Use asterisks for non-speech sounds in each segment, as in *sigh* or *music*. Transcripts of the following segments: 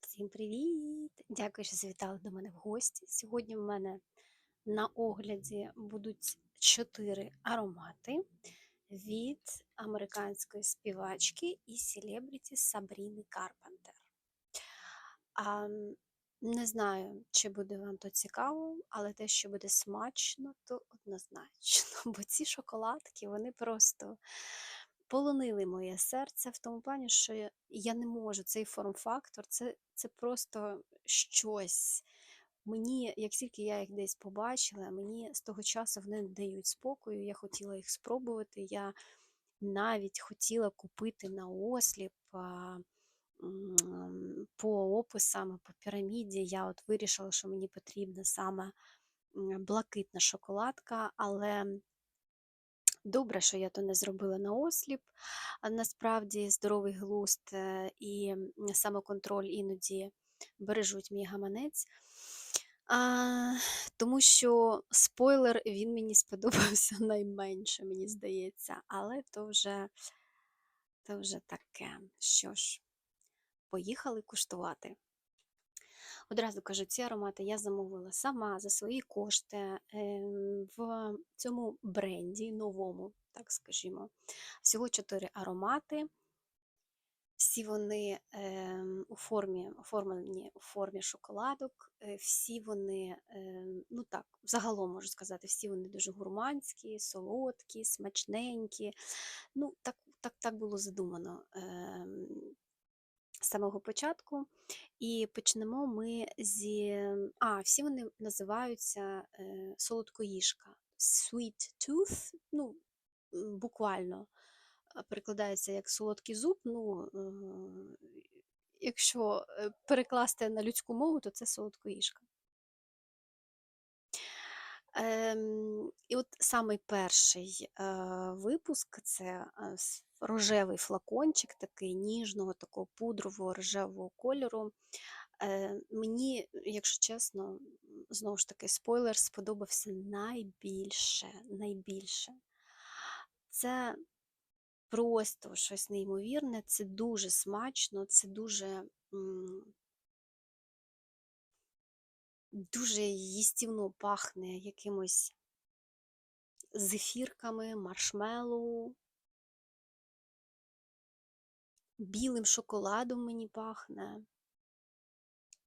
Всім привіт! Дякую, що завітали до мене в гості. Сьогодні в мене на огляді будуть чотири аромати від американської співачки і селебріті Сабріни Карпентер. Не знаю, чи буде вам то цікаво, але те, що буде смачно, то однозначно. *laughs* Бо ці шоколадки, вони просто полонили моє серце в тому плані, що я, не можу цей форм-фактор, це, це просто щось. Мені, як тільки я їх десь побачила, мені з того часу вони не дають спокою. Я хотіла їх спробувати. Я навіть хотіла купити на осліп по описам, по піраміді. Я от вирішила, що мені потрібна саме блакитна шоколадка, але Добре, що я то не зробила наосліп. Насправді здоровий глузд е, і самоконтроль іноді бережуть мій гаманець. А, тому що спойлер він мені *laughs* сподобався найменше, мені здається. Але то вже, то вже таке. Що ж, поїхали куштувати. Одразу кажу, ці аромати я замовила сама за свої кошти ем, в цьому бренді новому, так скажімо. Всього чотири аромати. Всі вони ем, у формі, оформлені у формі шоколадок, е, всі вони, ем, ну так, загалом можу сказати, всі вони дуже гурманські, солодкі, смачненькі. Ну, так, так, так було задумано. Самого початку. І почнемо ми зі. А, всі вони називаються е, солодкоїжка. Sweet tooth, ну, буквально перекладається як солодкий зуб. Ну, е, якщо е, перекласти на людську мову, то це солодкоїжка. Ем, і от самий перший е, випуск це е, рожевий флакончик, такий ніжного, такого пудрового рожевого кольору. Е, мені, якщо чесно, знову ж таки, спойлер сподобався найбільше, найбільше. Це просто щось неймовірне, це дуже смачно, це дуже. Дуже їстівно пахне якимось зефірками, маршмеллоу, білим шоколадом мені пахне.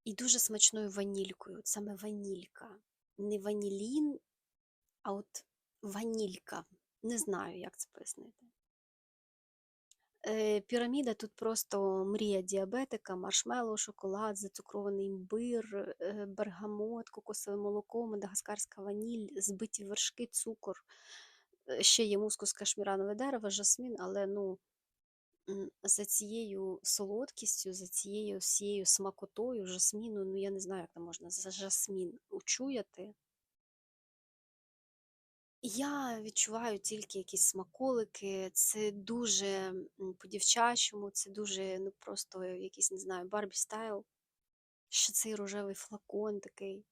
І дуже смачною ванількою. От саме ванілька. Не ванілін, а от ванілька. Не знаю, як це пояснити. Е, Піраміда тут просто мрія діабетика, маршмеллоу, шоколад, зацукрований імбир, е, бергамот, кокосове молоко, мадагаскарська ваніль, збиті вершки, цукор. Е, Ще є мускус кашміранове дерево, жасмін, але ну, за цією солодкістю, за цією всією смакотою жасміну, ну я не знаю, як там можна за жасмін учуяти. Я відчуваю тільки якісь смаколики, це дуже по-дівчачому, це дуже ну просто якийсь, не знаю, Барбі стайл. Ще цей рожевий флакон такий,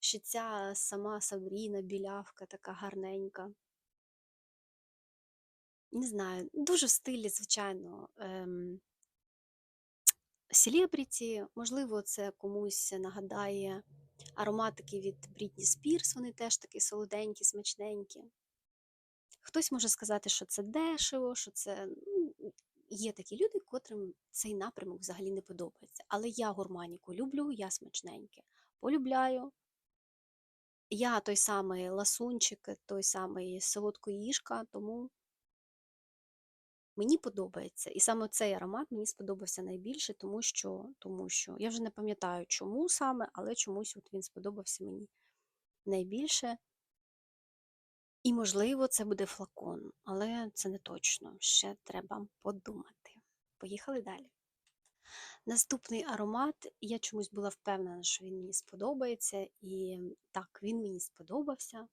ще ця сама Сабріна, білявка, така гарненька. Не знаю, дуже в стилі, звичайно, ем, селебріті. Можливо, це комусь нагадає ароматики від Брітні Спірс, вони теж такі солоденькі, смачненькі. Хтось може сказати, що це дешево, що це ну, є такі люди, котрим цей напрямок взагалі не подобається. Але я гурманіку люблю, я смачненьке полюбляю. Я той самий ласунчик, той самий солодкоїжка, тому мені подобається. І саме цей аромат мені сподобався найбільше, тому що, тому що я вже не пам'ятаю, чому саме, але чомусь от він сподобався мені найбільше. І, можливо, це буде флакон, але це не точно. Ще треба подумати. Поїхали далі. Наступний аромат, я чомусь була впевнена, що він мені сподобається, і так, він мені сподобався,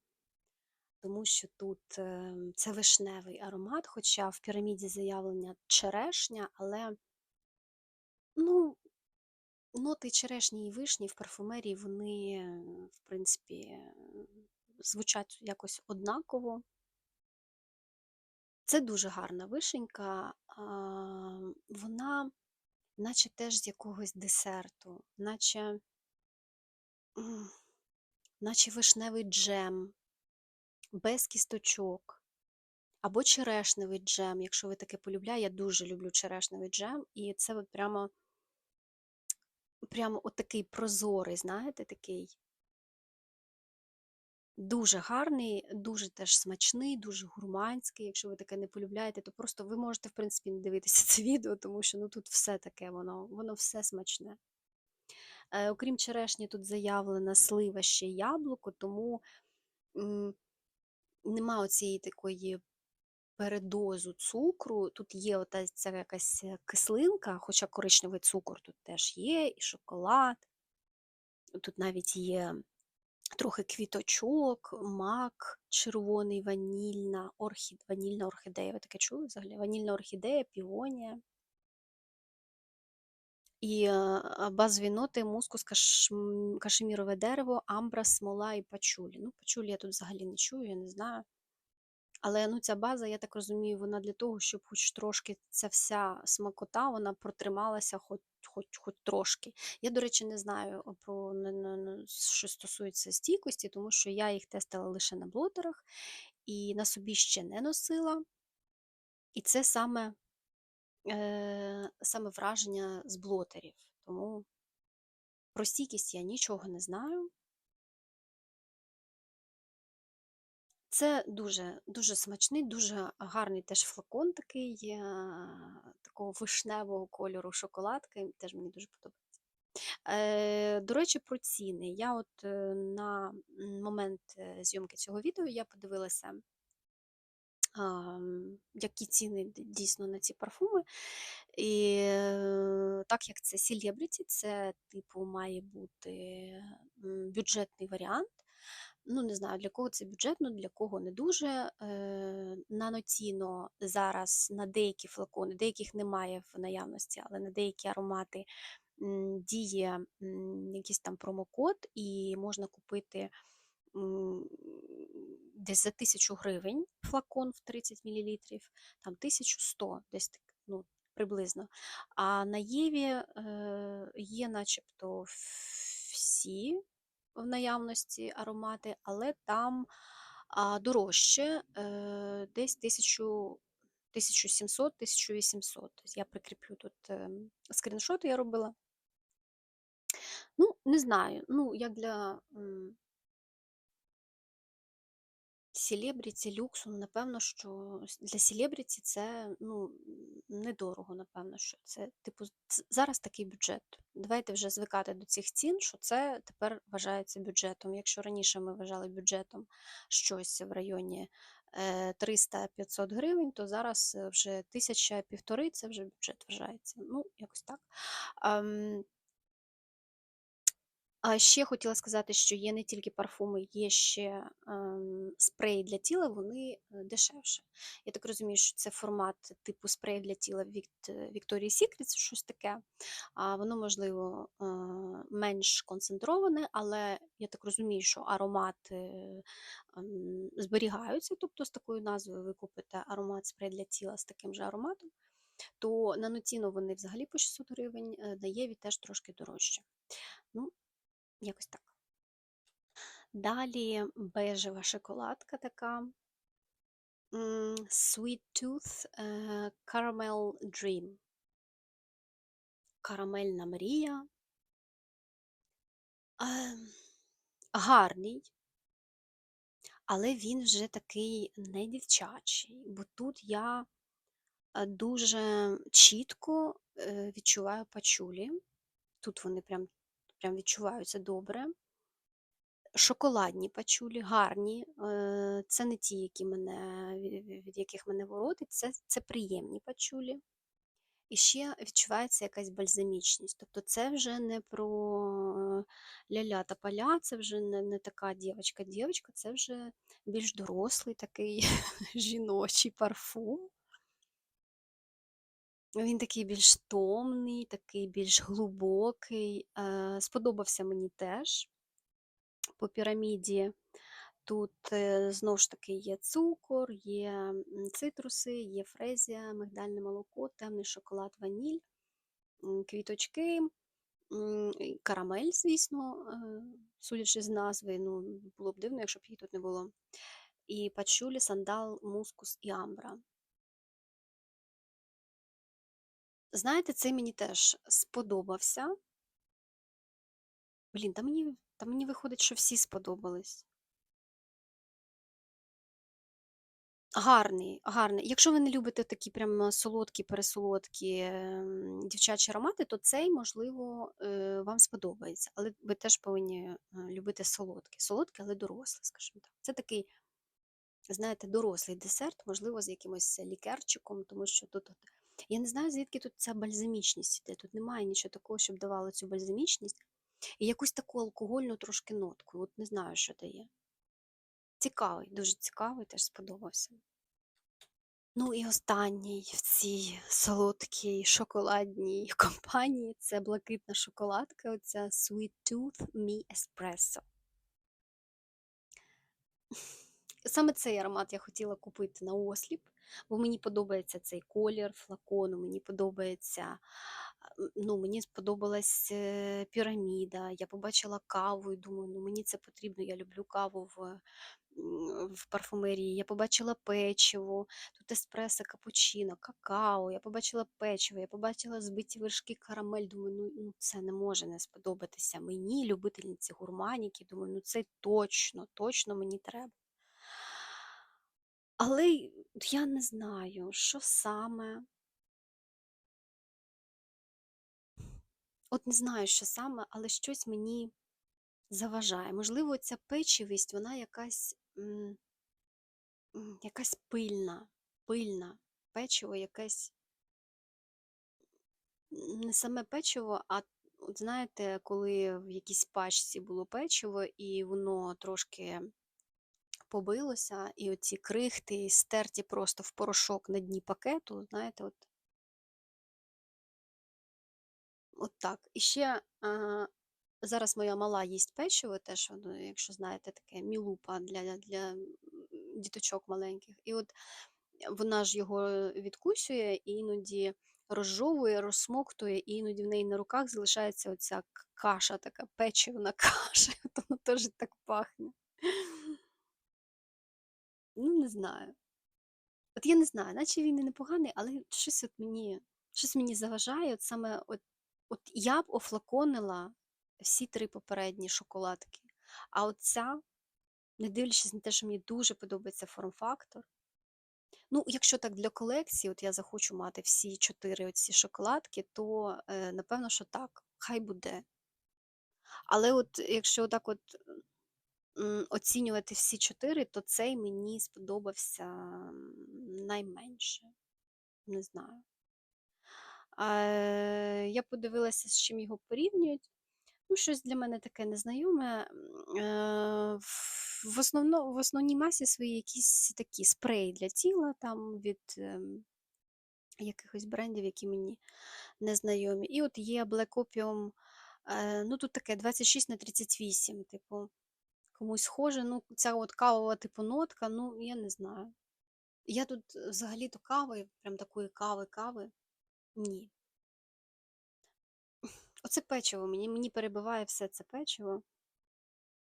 тому що тут е, це вишневий аромат, хоча в піраміді заявлення черешня, але ну, ноти черешні і вишні в парфумерії, вони, е, в принципі, звучать якось однаково. Це дуже гарна вишенька. Вона наче теж з якогось десерту, наче, наче вишневий джем, без кісточок. Або черешневий джем, якщо ви таке полюбляєте. Я дуже люблю черешневий джем, і це от прямо, прямо от такий прозорий, знаєте, такий дуже гарний, дуже теж смачний, дуже гурманський. Якщо ви таке не полюбляєте, то просто ви можете, в принципі, не дивитися *laughs* це відео, тому що ну, тут все таке, воно, воно все смачне. Е, окрім черешні, тут заявлена слива ще яблуко, тому нема оцієї такої передозу цукру. Тут є ота ця якась е, кислинка, хоча коричневий цукор тут теж є, і шоколад. Тут навіть є трохи квіточок, мак, червоний, ванільна, орхід, ванільна орхідея. Ви таке чули взагалі? Ванільна орхідея, піонія. І базові ноти мускус, каш- кашемірове дерево, амбра, смола і пачулі. Ну, пачулі я тут взагалі не чую, я не знаю. Але ну, ця база, я так розумію, вона для того, щоб хоч трошки ця вся смакота вона протрималася хоч хоч, хоч трошки. Я, до речі, не знаю про не, не, не, що стосується стійкості, тому що я їх тестила лише на блотерах і на собі ще не носила. І це саме, саме враження з блотерів. Тому про стійкість я нічого не знаю. Це дуже дуже смачний, дуже гарний теж флакон такий, е, такого вишневого кольору шоколадки, теж мені дуже подобається. Е, До речі, про ціни. Я от е, на момент е, зйомки цього відео я подивилася, які ціни дійсно на ці парфуми. І е, так як це Celebrity, це типу має бути бюджетний варіант. Ну, не знаю, для кого це бюджетно, для кого не дуже. Е, Наноціно зараз на деякі флакони, деяких немає в наявності, але на деякі аромати діє якийсь там промокод, і можна купити десь за тисячу гривень флакон в 30 мл, там 1100, десь так, ну, приблизно. А на Єві е, є начебто всі в наявності аромати, але там дорожче е, десь 1700-1800. Я прикріплю тут ем, скріншоти я робила. Ну, не знаю, ну, як для Селебріті, люксу, напевно, що для селебріті це ну, недорого, напевно, що це, типу, зараз такий бюджет. Давайте вже звикати до цих цін, що це тепер вважається бюджетом. Якщо раніше ми вважали бюджетом щось в районі 300-500 е, гривень, то зараз вже тисяча півтори це вже бюджет вважається. Ну, якось так. А ще хотіла сказати, що є не тільки парфуми, є ще ем, спреї для тіла, вони е, дешевше. Я так розумію, що це формат типу спреїв для тіла від е, Victoria's Secret, щось таке. А Воно, можливо, е, менш концентроване, але я так розумію, що аромати ем, зберігаються, тобто з такою назвою ви купите аромат спрей для тіла з таким же ароматом. То на вони взагалі по 600 гривень, на Єві теж трошки дорожче. Ну, Якось так. Далі бежева шоколадка така. Sweet Tooth е, Caramel Dream. Карамельна мрія. Ем, гарний, але він вже такий не дівчачий, бо тут я е, дуже чітко е, відчуваю пачулі. Тут вони прям прям відчуваються добре. Шоколадні пачулі, гарні. Е, це не ті, які мене, від яких мене воротить, це це приємні пачулі. І ще відчувається якась бальзамічність. Тобто це вже не про е, ля-ля та поля, це вже не не така дівчинка-дівчинка, це вже більш дорослий такий *laughs* жіночий парфум. Він такий більш томний, такий більш глибокий. Е, сподобався мені теж по піраміді. Тут е, знову ж таки є цукор, є цитруси, є фрезія, мигдальне молоко, темний шоколад, ваніль. квіточки, карамель, звісно, е, судячи з назви, ну, було б дивно, якщо б її тут не було. І пачулі, сандал, мускус і амбра. Знаєте, цей мені теж сподобався. Блін, та мені, та мені виходить, що всі сподобались. Гарний, гарний. Якщо ви не любите такі прям солодкі, пересолодкі ем, дівчачі аромати, то цей, можливо, е, вам сподобається. Але ви теж повинні е, любити солодкі. Солодкі, але дорослі, скажімо так. Це такий, знаєте, дорослий десерт, можливо, з якимось лікерчиком, тому що тут, я не знаю, звідки тут ця бальзамічність іде. Тут немає нічого такого, щоб давало цю бальзамічність. І якусь таку алкогольну трошки нотку. От не знаю, що дає. Цікавий, дуже цікавий, теж сподобався. Ну і останній в цій солодкій шоколадній *laughs* компанії це блакитна шоколадка, оця Sweet Tooth Me Espresso. Саме цей аромат я хотіла купити на осліп, бо мені подобається цей колір флакону, мені подобається, ну, мені сподобалась е, піраміда, я побачила каву і думаю, ну мені це потрібно, я люблю каву в в парфумерії. Я побачила печиво, тут еспресо, капучино, какао, я побачила печиво, я побачила збиті вершки карамель. Думаю, ну, ну це не може не сподобатися мені, любительниці гурманіки. Думаю, ну це точно, точно мені треба. Але я не знаю, що саме. От не знаю, що саме, але щось мені заважає. Можливо, ця печивість, вона якась якась пильна, пильна. Печиво якесь не саме печиво, а от знаєте, коли в якійсь пачці було печиво, і воно трошки побилося, і оці крихти стерті просто в порошок на дні пакету, знаєте, от от так. І ще а, зараз моя мала їсть печиво, теж, воно, якщо знаєте, таке мілупа для, для діточок маленьких. І от вона ж його відкусює і іноді розжовує, розсмоктує, і іноді в неї на руках залишається оця каша, така печивна *laughs* каша, от воно теж так пахне. Ну, не знаю. От я не знаю, наче він і непоганий, але щось от мені щось мені заважає. От саме от, от я б офлаконила всі три попередні шоколадки. А от ця, не дивлячись на те, що мені дуже подобається форм-фактор. Ну, якщо так для колекції, от я захочу мати всі чотири оці шоколадки, то е, напевно, що так, хай буде. Але от якщо так от оцінювати всі чотири, то цей мені сподобався найменше. Не знаю. Е, я подивилася, з чим його порівнюють. Ну, щось для мене таке незнайоме. Е, в основно, в основній масі свої якісь такі спреї для тіла там від ем, якихось брендів, які мені незнайомі. І от є Black Opium, е, ну тут таке 26 на 38, типу, комусь схоже. Ну, ця от кавова типу нотка, ну, я не знаю. Я тут взагалі-то кави, прям такої кави-кави. Ні. Оце печиво, мені мені перебиває все це печиво.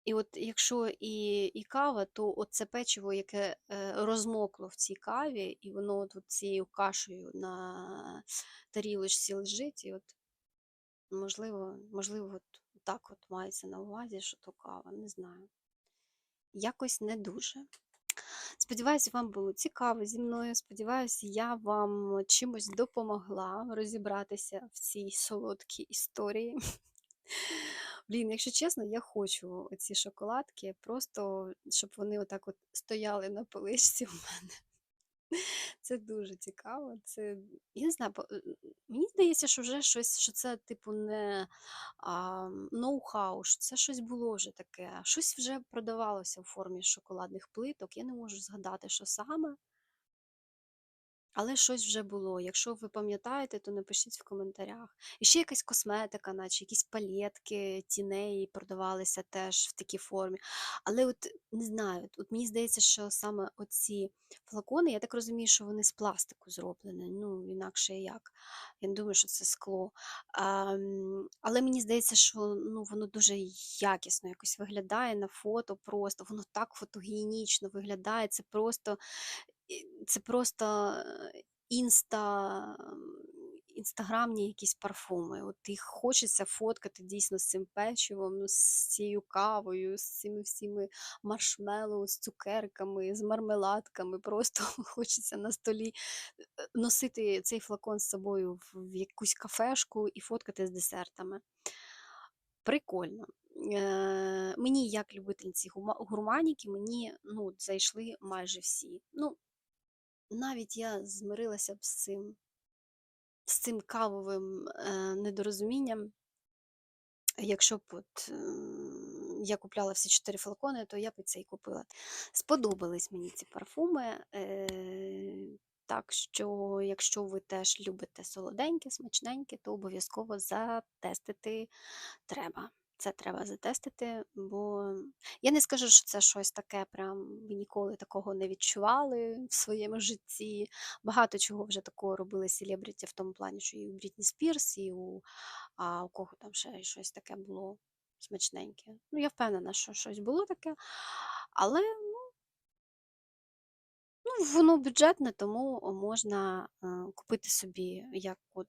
І от якщо і і кава, то от це печиво, яке е, розмокло в цій каві, і воно от, от цією кашею на тарілочці лежить, і от можливо, можливо, от так от мається на увазі, що то кава, не знаю. Якось не дуже. Сподіваюся, вам було цікаво зі мною. Сподіваюся, я вам чимось допомогла розібратися в цій солодкій історії. *laughs* Блін, якщо чесно, я хочу ці шоколадки, просто щоб вони отак от стояли на поличці у мене. *laughs* Це дуже цікаво. Це, я не знаю, е, мені здається, що вже щось, що це, типу, не ноу-хау, що це щось було вже таке. Щось вже продавалося в формі шоколадних плиток. Я не можу згадати, що саме. Але щось вже було. Якщо ви пам'ятаєте, то напишіть в коментарях. І ще якась косметика, наче якісь палетки, тіней продавалися теж в такій формі. Але от не знаю, от- мені здається, що саме оці флакони, я так розумію, що вони з пластику зроблені. Ну, інакше як. Я не думаю, що це скло. А, але мені здається, що ну, воно дуже якісно якось виглядає на фото просто. Воно так фотогенічно виглядає. Це просто це просто інста, інстаграмні якісь парфуми. От їх хочеться фоткати дійсно з цим печивом, ну, з цією кавою, з цими всіми маршмеллоу, з цукерками, з мармеладками. Просто *laughs* хочеться на столі е, носити цей флакон з собою в якусь кафешку і фоткати з десертами. Прикольно. Е, мені, як любительниці гума- гурманіки, мені ну, зайшли майже всі. Ну, навіть я змирилася б з цим, з цим кавовим е, недорозумінням. Якщо б от, ем, я купляла всі чотири флакони, то я б і цей купила. Сподобались мені ці парфуми. Е, так що, якщо ви теж любите солоденьке, смачненьке, то обов'язково затестити треба. Це треба затестити, бо я не скажу, що це щось таке, прям ви ніколи такого не відчували в своєму житті. Багато чого вже такого робили селебріті в тому плані, що і у Брітні Спірс, і у, а, у кого там ще щось таке було смачненьке. Ну, я впевнена, що щось було таке, але ну, воно бюджетне, тому можна е, купити собі як от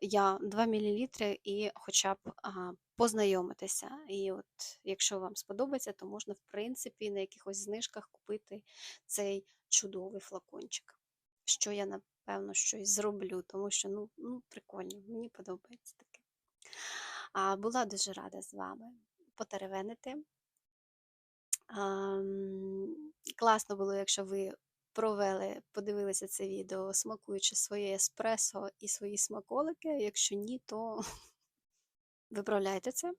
я 2 мл і хоча б а, познайомитися. І от, якщо вам сподобається, то можна, в принципі, на якихось знижках купити цей чудовий флакончик. Що я, напевно, щось зроблю, тому що ну, ну прикольно, мені подобається таке. А, Була дуже рада з вами потеревенити. Ам, Класно було, якщо ви провели, подивилися це відео, смакуючи своє еспресо і свої смаколики. Якщо ні, то виправляйте це.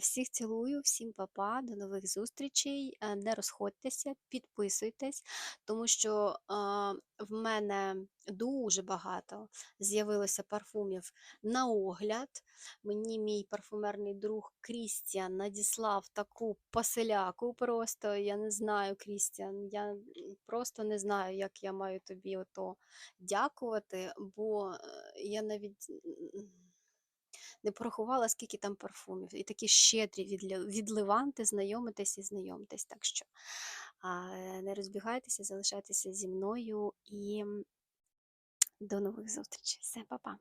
Всіх цілую, всім па-па, до нових зустрічей. Не розходьтеся, підписуйтесь, тому що в мене дуже багато з'явилося парфумів на огляд. Мені мій парфумерний друг Крістіан надіслав таку поселяку. Просто я не знаю, Крістіан. Я просто не знаю, як я маю тобі ото дякувати, бо е, я навіть. Не порахувала, скільки там парфумів. І такі щедрі відливанти, знайомитесь і знайомтесь. Так що не розбігайтеся, залишайтеся зі мною і до нових зустрічей. Все, па-па.